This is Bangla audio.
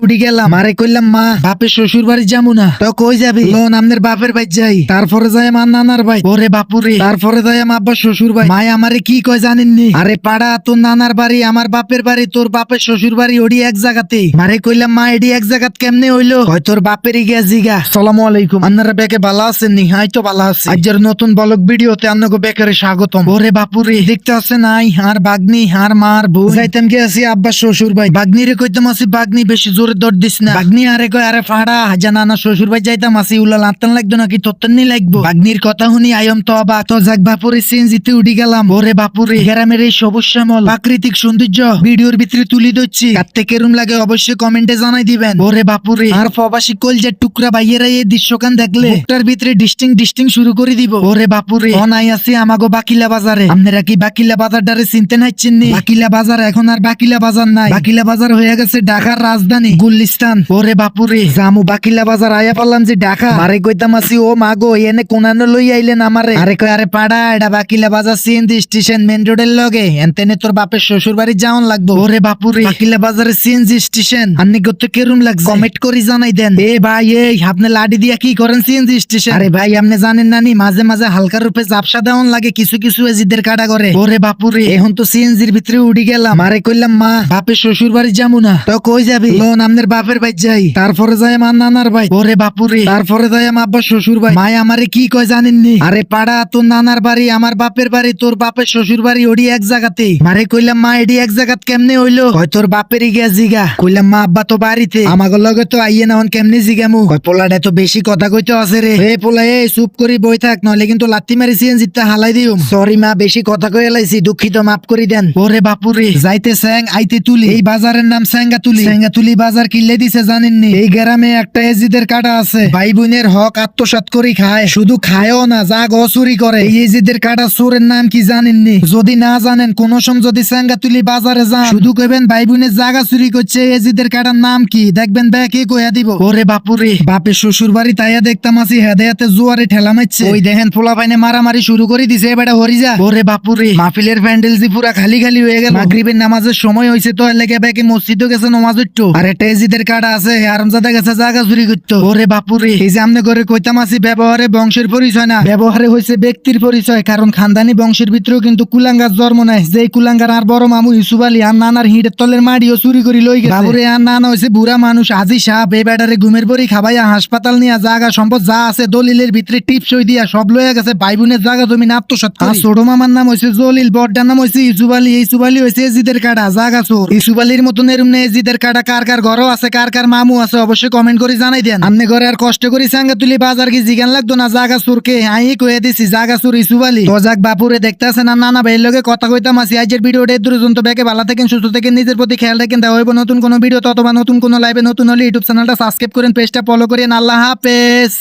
উঠি গেলাম। মারে কইলাম, মা, বাপের শ্বশুর বাড়ি যাব না। তো কই যাবি? লোন আমনের বাপের বাড়ি যাই। তারপরে যাই আমার নানার ভাই ওরে বাপুরে! তারপরে যাই আমার আব্বা শ্বশুর ভাই মায়, আমারে কি কয় জানেননি? আরে পাড়া, তোর নানার বাড়ি, আমার বাপের বাড়ি, তোর বাপের শ্বশুর বাড়ি ওডি এক জায়গাতে। মারে কইলাম, মা, এডি এক জায়গাত কেমনে হইল? হয় তোর বাপেরই গিয়া জিগা। সালামু আলাইকুম। আপনারা বেকে ভালো আছেন নি? হাই তো ভালো আছে। আজকের নতুন বলক ভিডিওতে আপনাকে বেকারে স্বাগতম। ওরে বাপুরে! দেখতে আছে নাই আর বাগনি আর মার বউ যাইতাম আছি আব্বা শ্বশুর ভাই বাগনি রে কইতাম আছি বাগনি বেশি জোরে দৌড় দিস না। বাগনি আরে কয় আরে ফাড়া জানা না শ্বশুর ভাই যাইতাম আছি উলা লাত্তান লাগতো নাকি তোত্তন লাগবো? বাগনির কথা শুনি আয়ম তো অবাক তো যাক বাপুরে সিএনজিতে উঠি গেলাম। ওরে বাপুরে। গ্রামের এই সবুজ শ্যামল। প্রাকৃতিক সৌন্দর্য। ভিডিওর ভিতরে তুলি ধরছি। কাটতে কেরম লাগে অবশ্যই কমেন্টে জানাই দিবেন। ওরে বাপুরে। আর প্রবাসী কলজের টুকরা বাইয়েরা এই দৃশ্যকান দেখলে। বুকটার ভিতরে ডিস্টিং ডিস্টিং শুরু করে দিব। ওরে বাপুরে। অনাই আছে আমাগো বাকিলা বাজারে। আপনারা কি বাকিলা বাজারটারে চিনতে নাইছেন নি? বাকিলা বাজার এখন আর বাকিলা বাজার নাই। বাকিলা বাজার হয়ে গেছে ঢাকার রাজধানী। গুলিস্তান ওরে বাপুরে, জামু বাকিলা বাজার, আয়া পারলাম যে ঢাকা। আরে কইতাম আছি, ও মাগো এনে কোনানো লই আইলেন আমারে। আরে কই আরে পাড়া, এটা বাকিলা বাজার সিএনজি স্টেশন মেন রোডের লগে। এনতেনে তোর বাপের শ্বশুর বাড়ি যাওন লাগবো। ওরে বাপুরে, বাকিলা বাজারে সিএনজি স্টেশন। আপনি করতে কেরম লাগছে। কমেন্ট করে জানাই দেন। এ ভাই, এই, আপনি লাডি দিয়া কি করেন সিএনজি স্টেশন? আরে ভাই, আপনি জানেন না নি মাঝে মাঝে হালকা রূপে জাপসা দেওয়ান লাগে কিছু কিছু এজিদের কাটা করে ওরে বাপুরে, এখন তো সিএনজির ভিতরে উঠি গেলাম। আরে কইলাম, মা, বাপের শ্বশুর বাড়ি যাব না। তো কই যাবি? লোন আমনের বাপের বাড়ি যাই। তারপরে যাই আমার নানার ভাই ওরে বাপুরে। তারপরে যাই আমার আব্বা শ্বশুর ভাই মায় আমারে কি কয় জানেননি? আরে পাড়া, তোর নানার বাড়ি, আমার বাপের বাড়ি, তোর বাপের শ্বশুর বাড়ি ওডি এক জায়গাতে মারে কইলাম, মা, এডি এক জায়গাত কেমনে হইল? কয়, তোর বাপেরই গিয়া জিগা। কইলাম, মা, আব্বা তো বাড়িতে। আমাগো লগে তো আইয়ে না হন কেমনে জিগামু কয় পোলাটা তো বেশি কথা কইতে আছে রে। এ পোলা, এ, চুপ করি, বই থাক, নইলে কিন্তু লাত্তি মারি সিএনজিতে হালাই দিও সরি মা, বেশি কথা কই এলাইছি দুঃখিত, মাফ করি দেন। ওরে বাপুরে। যাইতে স্যাং, আইতে তুলি। এই বাজারের নাম স্যাঙ্গা তুলি স্যাঙ্গা তুলি বাজার কিনলে দিছে জানেননি? এই গ্রামে একটা এজিদের কাটা আছে। ভাই বোনের হক আত্মসাৎ করি খায়। শুধু খায়ও না, যা গসুরি করে। এই এজিদের কাটা চোরের নাম কি জানেননি? যদি না জানেন, কোন সময় যদি স্যাঙ্গা তুলি বাজারে যান। শুধু কইবেন ভাই বোনের জায়গা চুরি করছে এজিদের কাটার নাম কি? দেখবেন ব্যাগ কে কইয়া দিব। ওরে বাপুরে। বাপের শ্বশুর বাড়ি তাইয়া দেখতাম আছি হেদায়াতে জোয়ারে ঠেলা মারছে। ওই দেখেন পোলা পাইনে মারামারি শুরু করে দিছে, এবারে হরি যা ওরে বাপুরে। মাহফিলের প্যান্ডেল জি পুরা খালি খালি হয়ে গেল। মাগরিবের নামাজের সময় হইছে তো, এর লেগে ব্যাকে মসজিদও গেছে, নমাজ আর একটা এজিদের কাটা আছে আরামজাদা গেছে, জায়গা চুরি করতো। ওরে বাপুরে, এই যে আমনে করে কইতাম আছি, ব্যবহারে বংশের পরিচয় না। ব্যবহারে হইছে ব্যক্তির পরিচয়, কারণ খানদানি বংশের ভিতরেও কিন্তু কুলাঙ্গার জন্ম নাই। যে কুলাঙ্গার আর বড় মামু ইউসুফ আলী আর নানার হিটের তলের মাড়িও চুরি করি লই গেছে। বাবুরে, আর নানা হয়েছে বুড়া মানুষ আজি সাপ এই বেটারে ঘুমের পরি খাবাইয়া হাসপাতাল নিয়া জাগা সম্পদ যা আছে দলিলের ভিতরে টিপসই দিয়া সব লইয়া গেছে। ভাই বোনের জাগা জমি আত্মসাৎ আর ছোট মামার নাম হইছে জলিল, বড়টার নাম হইছে ইসুফ আলী। ইসুফ আলী হইছে এজিদের কাটা জাগা চোর। ইসুফ আলীর মতন এরম নে এজিদের কাটা কার কার ঘরও আছে, কার কার মামু আছে অবশ্যই কমেন্ট করে জানাই দেন। আমনে ঘরে আর কষ্ট করি সাঙ্গা তুলি, বাজার কি জিগান লাগতো না, জাগা সুরকে আই কয়ে দিছি, জাগা সুর ইসুবালি তো যাক, বাপুরে দেখতেছে না, নানা ভাইয়ের লগে কথা কইতাম আছি। ভিডিও ভিডিওটা দূর জন্ত ব্যাকে ভালো থাকেন, সুস্থ থাকেন, নিজের প্রতি খেয়াল রাখেন। দেওয়া হইব নতুন কোনো ভিডিও অথবা নতুন কোনো লাইভে নতুন হলে ইউটিউব চ্যানেলটা সাবস্ক্রাইব করেন পেজটা ফলো করেন। আল্লাহ হাফেজ।